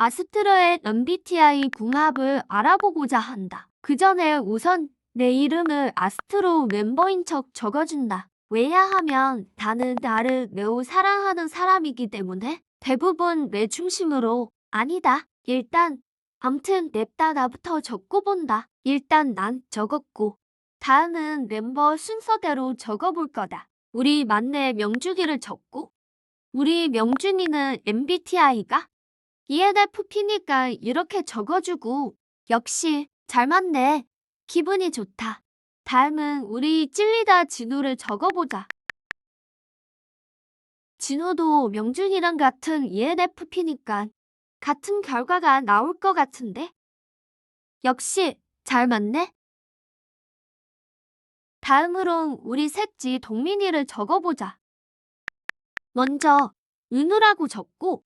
아스트로의 MBTI 궁합을 알아보고자 한다. 그 전에 우선 내 이름을 아스트로 멤버인 척 적어준다. 왜냐하면 나는 나를 매우 사랑하는 사람이기 때문에 대부분 내 중심으로 아니다. 일단 암튼 냅다 나부터 적고 본다. 일단 난 적었고 다음은 멤버 순서대로 적어볼 거다. 우리 막내 명준이를 적고 우리 명준이는 MBTI가 ENFP니까 이렇게 적어주고 역시 잘 맞네. 기분이 좋다. 다음은 우리 찔리다 진우를 적어보자. 진우도 명준이랑 같은 ENFP니까 같은 결과가 나올 것 같은데? 역시 잘 맞네. 다음으론 우리 셋째 동민이를 적어보자. 먼저 은우라고 적고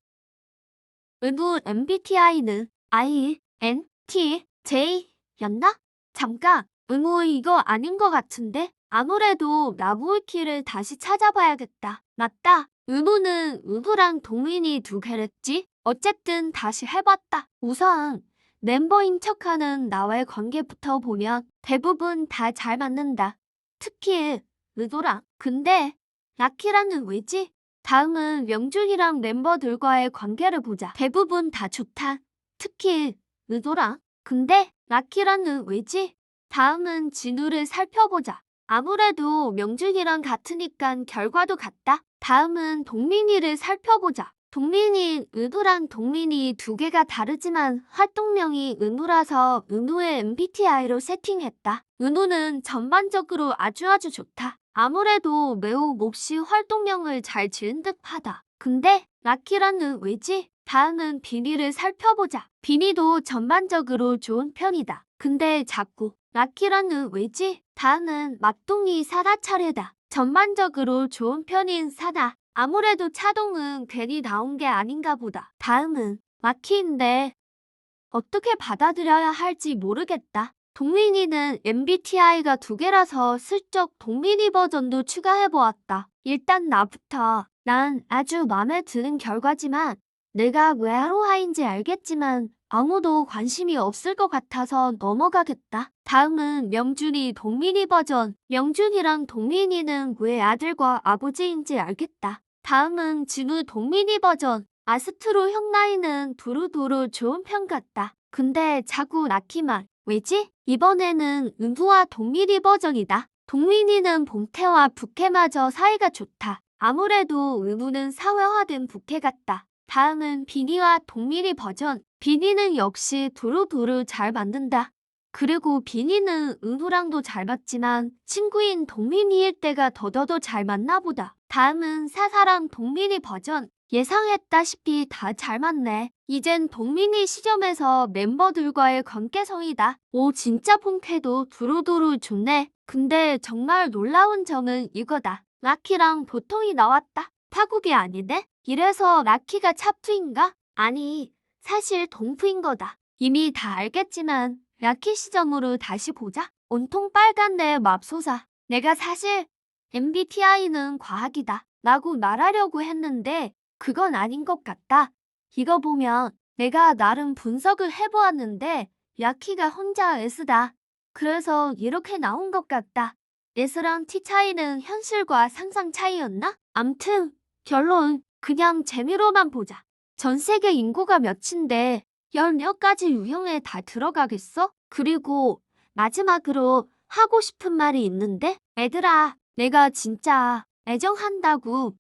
은우 MBTI는 I, N, T, J 였나? 잠깐, 은우 이거 아닌 것 같은데? 아무래도 나무위키를 다시 찾아봐야겠다. 맞다. 은우는 은우랑 동민이 두 개랬지? 어쨌든 다시 해봤다. 우선 멤버인 척하는 나와의 관계부터 보면 대부분 다 잘 맞는다. 특히 의도랑. 근데 라키랑은 왜지? 다음은 명준이랑 멤버들과의 관계를 보자. 대부분 다 좋다. 특히 의도랑. 근데 라키랑은 왜지? 다음은 진우를 살펴보자. 아무래도 명준이랑 같으니까 결과도 같다. 다음은 동민이를 살펴보자. 동민이 은우랑 동민이 두 개가 다르지만 활동명이 은우라서 은우의 MBTI로 세팅했다. 은우는 전반적으로 아주 아주 좋다. 아무래도 매우 몹시 활동명을 잘 지은 듯하다. 근데 라키라는 왜지? 다음은 비니를 살펴보자. 비니도 전반적으로 좋은 편이다. 근데 자꾸 라키라는 왜지? 다음은 막둥이 사다 차례다. 전반적으로 좋은 편인 사다. 아무래도 차동은 괜히 나온 게 아닌가 보다. 다음은 마키인데 어떻게 받아들여야 할지 모르겠다. 동민이는 MBTI가 두 개라서 슬쩍 동민이 버전도 추가해보았다. 일단 나부터. 난 아주 마음에 드는 결과지만 내가 왜 하로하인지 알겠지만 아무도 관심이 없을 것 같아서 넘어가겠다. 다음은 명준이 동민이 버전. 명준이랑 동민이는 왜 아들과 아버지인지 알겠다. 다음은 진우 동민이 버전. 아스트로 형 나이는 두루두루 좋은 편 같다. 근데 자꾸 낳기만. 왜지? 이번에는 은부와 동민이 버전이다. 동민이는 봉태와 부캐마저 사이가 좋다. 아무래도 은부는 사회화된 부캐 같다. 다음은 비니와 동민이 버전. 비니는 역시 두루두루 잘 맞는다. 그리고 비니는 은우랑도 잘 맞지만 친구인 동민이일 때가 더더더 잘 맞나 보다. 다음은 사사랑 동민이 버전. 예상했다시피 다 잘 맞네. 이젠 동민이 시점에서 멤버들과의 관계성이다. 오 진짜 본캐도 두루두루 좋네. 근데 정말 놀라운 점은 이거다. 라키랑 보통이 나왔다. 파국이 아니네? 이래서 라키가 차프인가? 아니, 사실 동프인 거다. 이미 다 알겠지만 라키 시점으로 다시 보자. 온통 빨간 내 맙소사. 내가 사실 MBTI는 과학이다. 라고 말하려고 했는데 그건 아닌 것 같다. 이거 보면 내가 나름 분석을 해보았는데 야키가 혼자 S다. 그래서 이렇게 나온 것 같다. S랑 T 차이는 현실과 상상 차이였나? 암튼 결론 그냥 재미로만 보자. 전 세계 인구가 몇인데 열몇 가지 유형에 다 들어가겠어? 그리고 마지막으로 하고 싶은 말이 있는데 애들아 내가 진짜 애정한다고